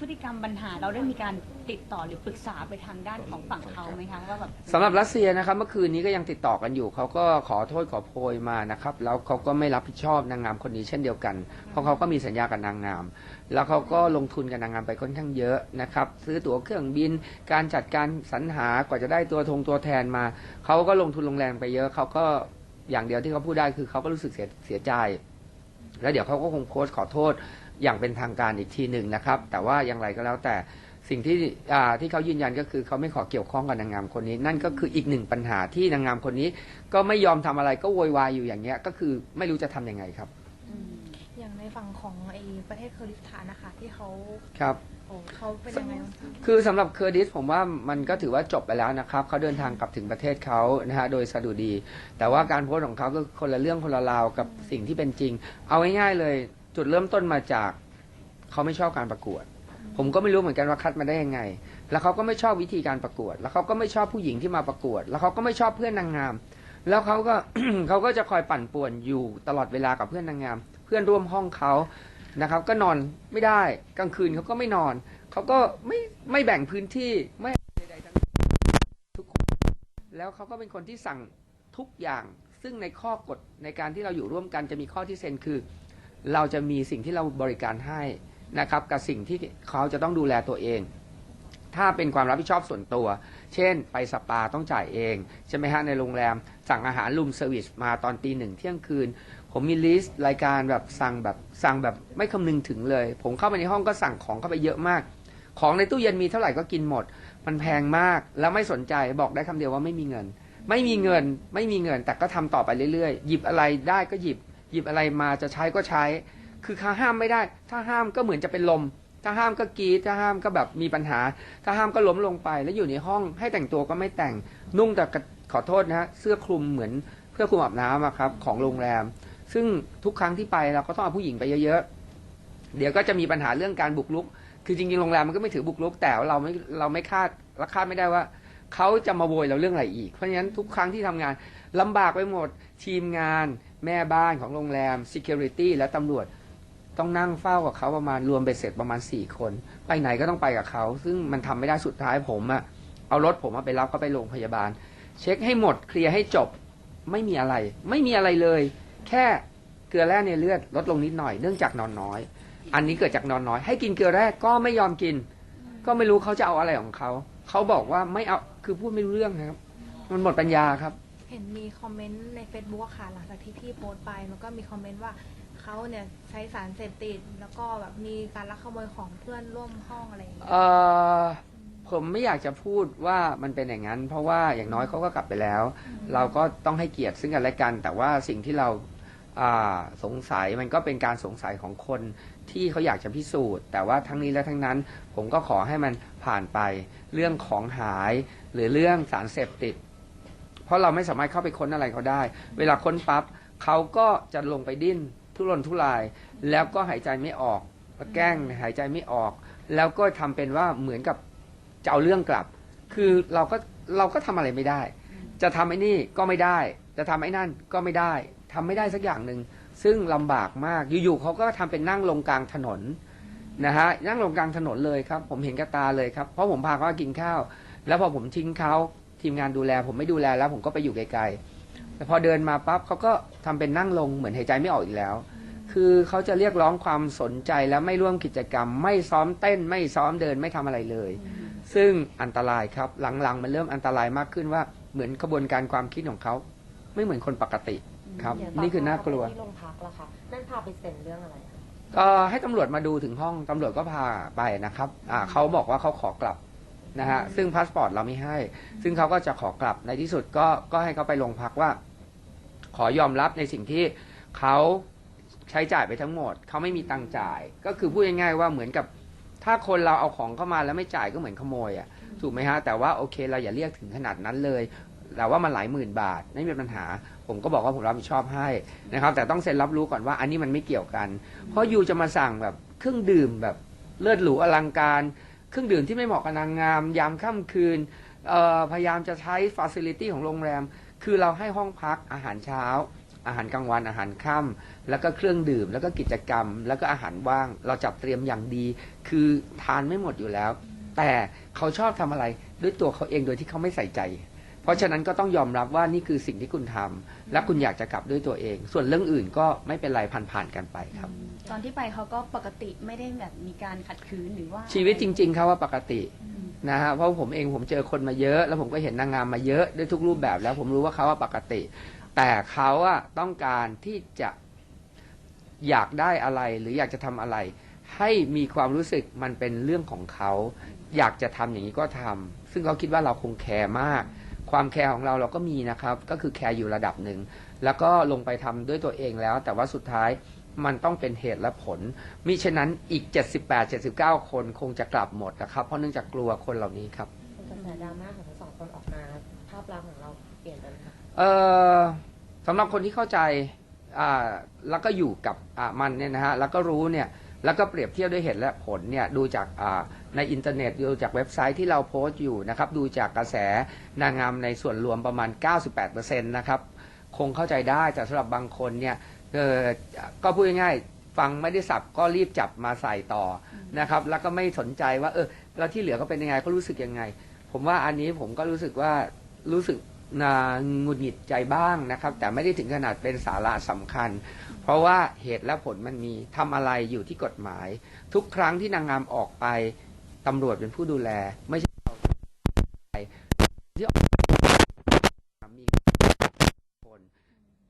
พฤติกรรมปัญหาเราได้มีการติดต่อหรือปรึกษาไปทางด้านของฝั่งเขาไหมคะว่าแบบสำหรับรัสเซียนะครับเมื่อคืนนี้ก็ยังติดต่อกันอยู่เขาก็ขอโทษขอโพยมานะครับแล้วเขาก็ไม่รับผิดชอบนางงามคนนี้เช่นเดียวกัน เพราะเขาก็มีสัญญากับนางงาม แล้วเขาก็ลงทุนกับนางงามไปค่อนข้างเยอะนะครับซื้อตั๋วเครื่องบิน การจัดการสรรหากว่าจะได้ตัวทงตัวแทนมาเขาก็ลงทุนลงแรงไปเยอะเขาก็อย่างเดียวที่เขาพูดได้คือเขาก็รู้สึกเสียเสียใจ แล้วเดี๋ยวเขาก็คงโพสต์ขอโทษ อย่างเป็นทางการอีกทีหนึ่งนะครับ แต่ว่าอย่างไรก็แล้วแต่สิ่งที่อ่าที่เขายืนยันก็คือเขาไม่ขอเกี่ยวข้องกับนางงามคนนี้ นั่นก็คืออีกหนึ่งปัญหาที่นางงามคนนี้ ก็ไม่ยอมทำอะไรก็โวยวายอยู่อย่างเงี้ยก็คือไม่รู้จะทำยังไงครับอืมอย่างในฝั่งของไอ้ประเทศเคอร์ดิสถานนะคะที่เขาครับโอ้เขาเป็นยังไงบ้างคะคือสำหรับเคอร์ดิสผมว่ามันก็ถือว่าจบไปแล้วนะครับเขาเดินทางกลับถึงประเทศเขานะฮะโดยสะดุดี แต่ว่าการโพสต์ของเขาก็คนละเรื่องคนละราวกับสิ่งที่เป็นจริง เอาง่ายๆเลย จุดเริ่มต้นมาจากเขาไม่ชอบการประกวด ผมก็ไม่รู้เหมือนกันว่าคัดมาได้ยังไง แล้วเขาก็ไม่ชอบวิธีการประกวด แล้วเขาก็ไม่ชอบผู้หญิงที่มาประกวด แล้วเขาก็ไม่ชอบเพื่อนนางงาม แล้วเขาก็เขาก็จะคอยปั่นป่วนอยู่ตลอดเวลากับเพื่อนนางงาม เพื่อนร่วมห้องเขานะครับ ก็นอนไม่ได้กลางคืนเขาก็ไม่นอนเขาก็ไม่ไม่แบ่งพื้นที่ไม่ใดๆทั้งนั้นทุกคนแล้วเขาก็เป็นคนที่สั่งทุกอย่าง ซึ่งในข้อกฎในการที่เราอยู่ร่วมกันจะมีข้อที่เซ็นคือ เราจะมีสิ่งที่เราบริการให้นะครับกับสิ่งที่เขาจะต้องดูแลตัวเอง ถ้าเป็นความรับผิดชอบส่วนตัว เช่น ไปสปาต้องจ่ายเอง ใช่ไหมฮะในโรงแรม สั่งอาหารรูมเซอร์วิสมาตอนตีหนึ่งเที่ยงคืน ผมมีลิสต์รายการแบบสั่งแบบสั่งแบบไม่คำนึงถึงเลย ผมเข้าไปในห้องก็สั่งของเข้าไปเยอะมาก ของในตู้เย็นมีเท่าไหร่ก็กินหมด มันแพงมากแล้วไม่สนใจบอกได้คำเดียวว่าไม่มีเงิน ไม่มีเงินไม่มีเงินแต่ก็ทำต่อไปเรื่อยๆ หยิบอะไรได้ก็หยิบ หยิบอะไรมาจะใช้ก็ใช้ คือเขาห้ามไม่ได้ ถ้าห้ามก็เหมือนจะเป็นลม ถ้าห้ามก็กรีดถ้าห้ามก็แบบมีปัญหา ถ้าห้ามก็ล้มลงไป แล้วอยู่ในห้องให้แต่งตัวก็ไม่แต่ง นุ่งแต่ขอโทษนะฮะเสื้อคลุมเหมือนเพื่อคลุมอาบน้ำครับของโรงแรม ซึ่งทุกครั้งที่ไปเราก็ต้องเอาผู้หญิงไปเยอะๆ เดี๋ยวก็จะมีปัญหาเรื่องการบุกรุก คือจริงๆ โรงแรมมันก็ไม่ถือบุกรุก แต่เราไม่เราไม่คาดเราคาดไม่ได้ว่าเขาจะมาโวยเราเรื่องอะไรอีก เพราะฉะนั้นทุกครั้งที่ทำงานลำบากไปหมดทีมงาน แม่บ้านของโรงแรม Security และตำรวจต้องนั่งเฝ้ากับเขาประมาณรวมเบ็ดเสร็จประมาณ 4 คน ไปไหนก็ต้องไปกับเขา ซึ่งมันทำไม่ได้สุดท้ายผมอะเอารถผมอะไปรับเขาไปโรงพยาบาล เช็คให้หมดเคลียร์ให้จบไม่มีอะไร ไม่มีอะไรเลย แค่เกลือแร่ในเลือดลดลงนิดหน่อยเนื่องจากนอนน้อย อันนี้เกิดจากนอนน้อย ให้กินเกลือแร่ก็ไม่ยอมกิน ก็ไม่รู้เขาจะเอาอะไรของเขา เขาบอกว่าไม่เอาคือพูดไม่รู้เรื่องนะครับ มันหมดปัญญาครับ เห็นมีคอมเมนต์ใน Facebook อะค่ะ หลังจากที่พี่โพสต์ไปมันก็มีคอมเมนต์ว่าเขาเนี่ยใช้สารเสพติด แล้วก็แบบมีการลักขโมยของเพื่อนร่วมห้องอะไรอย่างเงี้ย เออผมไม่อยากจะพูดว่ามันเป็นอย่างนั้น เพราะว่าอย่างน้อยเขาก็กลับไปแล้ว เราก็ต้องให้เกียรติซึ่งกันและกัน แต่ว่าสิ่งที่เราอ่าสงสัยมันก็เป็นการสงสัยของคนที่เขาอยากจะพิสูจน์ แต่ว่าทั้งนี้และทั้งนั้น ผมก็ขอให้มันผ่านไป เรื่องของหายหรือเรื่องสารเสพติดเพ ราะเราไม่สามารถเข้าไปค้นอะไรเขาได้ เวลาค้นปั๊บเขาก็จะลงไปดิ้นทุรนทุราย แล้วก็หายใจไม่ออกแกล้งหายใจไม่ออก แล้วก็ทำเป็นว่าเหมือนกับจะเอาเรื่องกลับ คือเราก็เราก็ทำอะไรไม่ได้ จะทำไอ้นี่ก็ไม่ได้ จะทำไอ้นั่นก็ไม่ได้ทำไม่ได้สักอย่างหนึ่งซึ่งลำบากมากอยู่ๆเขาก็ทำเป็นนั่งลงกลางถนนนะฮะนั่งลงกลางถนนเลยครับ ผมเห็นกับตาเลยครับเพราะผมพาเขากินข้าว แล้วพอผมทิ้งเขา ทีมงานดูแล ผมไม่ดูแลแล้ว ผมก็ไปอยู่ไกลๆแต่พอเดินมาปั๊บเขาก็ทำเป็นนั่งลงเหมือนหายใจไม่ออกอีกแล้ว คือเขาจะเรียกร้องความสนใจและไม่ร่วมกิจกรรม ไม่ซ้อมเต้น ไม่ซ้อมเดินไม่ทำอะไรเลย ซึ่งอันตรายครับหลังๆ มันเริ่มอันตรายมากขึ้นว่าเหมือนกระบวนการความคิดของเขาไม่เหมือนคนปกติครับเดี๋ยวตนี่คือน่ากลัวที่โรงพักแล้วค่ะนั่นพาไปเซ็นเรื่องอะไรคะก็ให้ตำรวจมาดูถึงห้องตำรวจก็พาไปนะครับ อ่าเขาบอกว่าเขาขอกลับ นะฮะซึ่งพาสปอร์ตเราไม่ให้ ซึ่งเขาก็จะขอกลับในที่สุดก็ก็ให้เขาไปโรงพักว่า ขอยอมรับในสิ่งที่เขาใช้จ่ายไปทั้งหมด เขาไม่มีตังค์จ่าย ก็คือพูดง่ายๆว่าเหมือนกับถ้าคนเราเอาของเข้ามาแล้วไม่จ่ายก็เหมือนขโมยอะถูกไหมฮะแต่ว่าโอเคเราอย่าเรียกถึงขนาดนั้นเลยแต่ว่ามันหลายหมื่นบาทไม่มีปัญหา ผมก็บอกว่าผมรับผิดชอบให้นะครับแต่ต้องเซ็นรับรู้ก่อนว่าอันนี้มันไม่เกี่ยวกัน เพราะยูจะมาสั่งแบบเครื่องดื่มแบบเลือดหรูอลังการ เครื่องดื่มที่ไม่เหมาะกับนางงาม ยามค่ำคืนพยายามจะใช้ฟาซิลิตี้ของโรงแรม คือเราให้ห้องพักอาหารเช้า อาหารกลางวันอาหารค่ำแล้วก็เครื่องดื่ม แล้วก็กิจกรรม แล้วก็อาหารว่าง เราจัดเตรียมอย่างดี คือทานไม่หมดอยู่แล้ว แต่เขาชอบทำอะไรด้วยตัวเขาเองโดยที่เขาไม่ใส่ใจ เพราะฉะนั้นก็ต้องยอมรับว่านี่คือสิ่งที่คุณทำและคุณอยากจะกลับด้วยตัวเอง ส่วนเรื่องอื่นก็ไม่เป็นไรผ่านๆกันไปครับ ตอนที่ไปเขาก็ปกติไม่ได้แบบมีการขัดขืนหรือว่าชีวิตจริงๆเขาว่าปกติอืมนะฮะเพราะผมเองผมเจอคนมาเยอะ แล้วผมก็เห็นนางงามมาเยอะด้วยทุกรูปแบบแล้วผมรู้ว่าเขาว่าปกติ แต่เขาอะต้องการที่จะอยากได้อะไรหรืออยากจะทำอะไร ให้มีความรู้สึกมันเป็นเรื่องของเขา อยากจะทำอย่างนี้ก็ทำซึ่งเขาคิดว่าเราคงแคร์มาก ความแคร์ของเราเราก็มีนะครับ ก็คือแคร์อยู่ระดับหนึ่ง แล้วก็ลงไปทำด้วยตัวเองแล้ว แต่ว่าสุดท้ายมันต้องเป็นเหตุและผลมิฉะนั้นอีก 78 79 คนคงจะกลับหมดนะครับ เพราะเนื่องจากกลัวคนเหล่านี้ครับกระแสดราม่าของทั้งสองคนออกมาภาพลักษณ์ของเราเปลี่ยนไปไหมคะเออสำหรับคนที่เข้าใจอ่าแล้วก็อยู่กับอ่ามันเนี่ยนะฮะแล้วก็รู้เนี่ยแล้วก็เปรียบเทียบด้วยเหตุและผลเนี่ยดูจากอ่า ในอินเทอร์เน็ตดูจากเว็บไซต์ที่เราโพสต์อยู่นะครับ ดูจากกระแสนางงามในส่วนรวมประมาณ 98%นะครับคงเข้าใจได้แต่สำหรับบางคนเนี่ยก็พูดง่ายๆฟังไม่ได้สับก็รีบจับมาใส่ต่อนะครับ แล้วก็ไม่สนใจว่า เออแล้วที่เหลือก็เป็นยังไงเขารู้สึกยังไง ผมว่าอันนี้ผมก็รู้สึกว่ารู้สึกนะหงุดหงิดใจบ้างนะครับ แต่ไม่ได้ถึงขนาดเป็นสาระสำคัญ เพราะว่าเหตุและผลมันมีทำอะไรอยู่ที่กฎหมาย ทุกครั้งที่นางงามออกไป ตำรวจเป็นผู้ดูแล ไม่ใช่เราที่ออกมีคน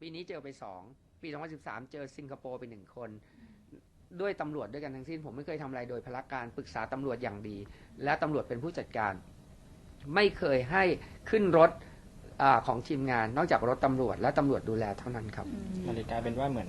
ปีนี้เจอไปสอง ปี 2013 เจอสิงคโปร์ไปหนึ่งคน ด้วยตำรวจด้วยกันทั้งสิ้น ผมไม่เคยทำอะไรโดยพละการปรึกษาตำรวจอย่างดี และตำรวจเป็นผู้จัดการ ไม่เคยให้ขึ้นรถอของทีมงาน นอกจากรถตำรวจและตำรวจดูแลเท่านั้นครับ มันเลยกลายเป็นว่าเหมือน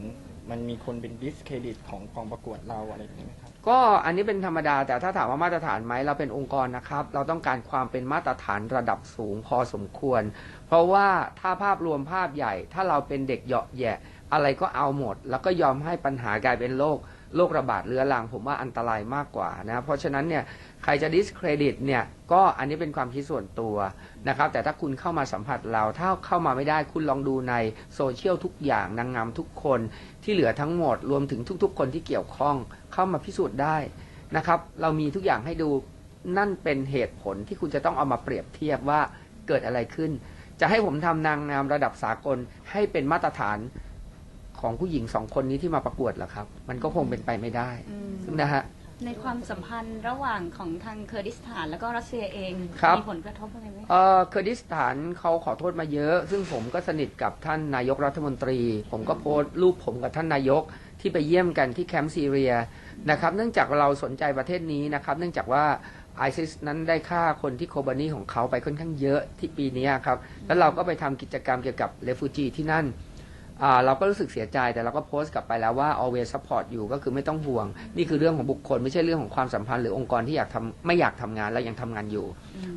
มันมีคนเป็นดิสเครดิตของกองประกวดเราอะไรอย่างนี้ไหมครับ ก็อันนี้เป็นธรรมดาแต่ถ้าถามว่ามาตรฐานไหมเราเป็นองค์กรนะครับ เราต้องการความเป็นมาตรฐานระดับสูงพอสมควร เพราะว่าถ้าภาพรวมภาพใหญ่ ถ้าเราเป็นเด็กเหยาะแหยะ อะไรก็เอาหมด แล้วก็ยอมให้ปัญหากลายเป็นโรค โรคระบาดเรื้อรังผมว่าอันตรายมากกว่านะเพราะฉะนั้นเนี่ยใครจะดิสเครดิตเนี่ยก็อันนี้เป็นความคิดส่วนตัวนะครับแต่ถ้าคุณเข้ามาสัมผัสเรา ถ้าเข้ามาไม่ได้คุณลองดูในโซเชียลทุกอย่างนางงามทุกคนที่เหลือทั้งหมดรวมถึงทุก ๆ คนที่เกี่ยวข้องเข้ามาพิสูจน์ได้นะครับเรามีทุกอย่างให้ดูนั่นเป็นเหตุผลที่คุณจะต้องเอามาเปรียบเทียบว่าเกิดอะไรขึ้น จะให้ผมทำนางงามระดับสากลให้เป็นมาตรฐาน ของผู้หญิงสองคนนี้ที่มาประกวดเหรอครับ มันก็คงเป็นไปไม่ได้อืมนะฮะในความสัมพันธ์ระหว่างของทางเคอร์ดิสถานแล้วก็รัสเซียเองครับมีผลกระทบอะไรไหมเออเคอร์ดิสถานเขาขอโทษมาเยอะ ซึ่งผมก็สนิทกับท่านนายกรัฐมนตรี ผมก็โพสต์รูปผมกับท่านนายกที่ไปเยี่ยมกันที่แคมป์ซีเรียนะครับเนื่องจากเราสนใจประเทศนี้นะครับ เนื่องจากว่าไอซิสนั้นได้ฆ่าคนที่โคบานีของเขาไปค่อนข้างเยอะที่ปีนี้ครับแล้วเราก็ไปทำกิจกรรมเกี่ยวกับเรฟูจีที่นั่นอ่า เราก็รู้สึกเสียใจแต่เราก็โพสต์กลับไปแล้วว่า always support อยู่ก็คือไม่ต้องห่วง นี่คือเรื่องของบุคคล ไม่ใช่เรื่องของความสัมพันธ์หรือองค์กรที่อยากทำไม่อยากทำงานและยังทำงานอยู่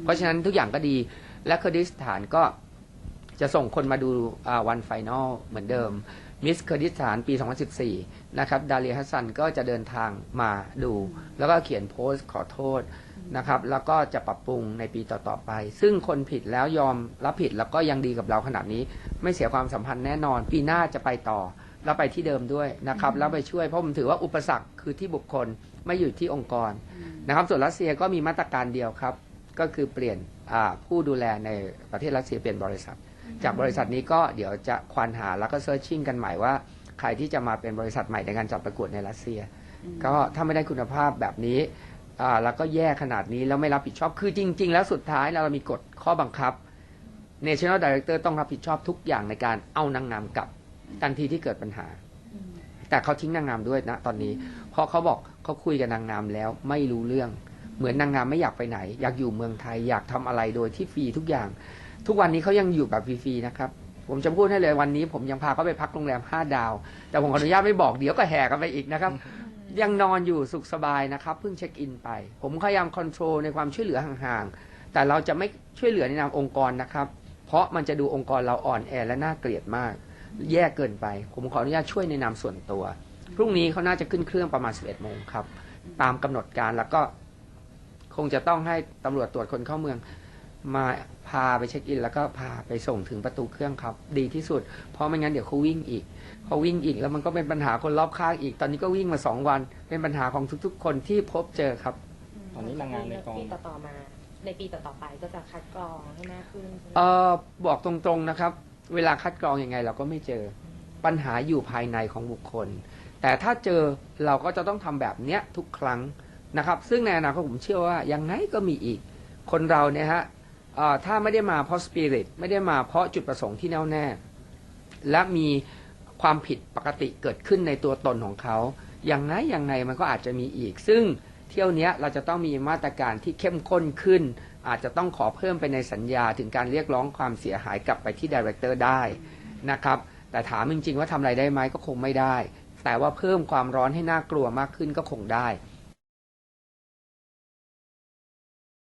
เพราะฉะนั้นทุกอย่างก็ดีและเคอร์ดิสถานก็จะส่งคนมาดูวันไฟนอลเหมือนเดิม มิสเคอร์ดิสถานปี 2014 นะครับ ดาลีฮัสซันก็จะเดินทางมาดู แล้วก็เขียนโพสต์ขอโทษนะครับ แล้วก็จะปรับปรุงในปีต่อ ๆ ไป ซึ่งคนผิดแล้วยอมรับผิดแล้วก็ยังดีกับเราขนาดนี้ ไม่เสียความสัมพันธ์แน่นอน ปีหน้าจะไปต่อ แล้วไปที่เดิมด้วยนะครับ แล้วไปช่วย เพราะผมถือว่าอุปสรรคคือที่บุคคลไม่อยู่ที่องค์กรนะครับ ส่วนรัสเซียก็มีมาตรการเดียวครับ ก็คือเปลี่ยนอ่าผู้ดูแลในประเทศรัสเซียเปลี่ยนบริษัท จากบริษัทนี้ก็เดี๋ยวจะควานหาแล้วก็เซิร์ชชิ่งกันใหม่ว่า ใครที่จะมาเป็นบริษัทใหม่ในการจัดประกวดในรัสเซีย ก็ถ้าไม่ได้คุณภาพแบบนี้อ่าแล้วก็แย่ขนาดนี้แล้วไม่รับผิดชอบคือจริง ๆ แล้วสุดท้ายเรามีกฎข้อบังคับ National Director ต้องรับผิดชอบทุกอย่างในการเอานางงามกลับทันทีที่เกิดปัญหา แต่เขาทิ้งนางงามด้วยนะตอนนี้ เพราะเขาบอกเขาคุยกับนางงามแล้วไม่รู้เรื่อง เหมือนนางงามไม่อยากไปไหน อยากอยู่เมืองไทยอยากทำอะไรโดยที่ฟรีทุกอย่าง ทุกวันนี้เขายังอยู่แบบฟรีๆนะครับ ผมจะพูดให้เลยวันนี้ผมยังพาเขาไปพักโรงแรม5ดาว แต่ผมขออนุญาตไม่บอกเดี๋ยวก็แห่กันไปอีกนะครับ ยังนอนอยู่สุขสบายนะครับเพิ่งเช็คอินไป ผมพยายามคอนโทรลในความช่วยเหลือห่างๆ แต่เราจะไม่ช่วยเหลือในนามองค์กรนะครับ เพราะมันจะดูองค์กรเราอ่อนแอและน่าเกลียดมาก แย่เกินไป ผมขออนุญาตช่วยในนามส่วนตัว พรุ่งนี้เขาน่าจะขึ้นเครื่องประมาณ 11โมงครับ ตามกำหนดการแล้วก็คงจะต้องให้ตำรวจตรวจคนเข้าเมือง มาพาไปเช็คอิน แล้วก็พาไปส่งถึงประตูเครื่องครับ ดีที่สุด เพราะไม่งั้นเดี๋ยวเขาวิ่งอีกพอวิ่งอีกแล้วมันก็เป็นปัญหาคนรอบข้างอีก ตอนนี้ก็วิ่งมาสองวัน เป็นปัญหาของทุกๆ คนที่พบเจอครับ ตอนนี้นางงามในกอง ปีต่อๆมา ในปีต่อๆไปก็จะคัดกรองให้มากขึ้นใช่ไหมเออบอกตรงๆนะครับ เวลาคัดกรองยังไงเราก็ไม่เจอ ปัญหาอยู่ภายในของบุคคล แต่ถ้าเจอเราก็จะต้องทำแบบเนี้ยทุกครั้งนะครับ ซึ่งในอนาคตผมเชื่อว่ายังไงก็มีอีก คนเราเนี่ยฮะเอ่อ ถ้าไม่ได้มาเพราะสปิริตไม่ได้มาเพราะจุดประสงค์ที่แน่วแน่ และมีความผิดปกติเกิดขึ้นในตัวตนของเขา อยังไงยังไงมันก็อาจจะมีอีก ซึ่งเที่ยวนี้เราจะต้องมีมาตรการที่เข้มข้นขึ้น อาจจะต้องขอเพิ่มไปในสัญญาถึงการเรียกร้องความเสียหายกลับไปที่ดีเรคเตอร์ได้นะครับ แต่ถามจริงๆว่าทำอะไรได้ไหมก็คงไม่ได้ แต่ว่าเพิ่มความร้อนให้น่ากลัวมากขึ้นก็คงได้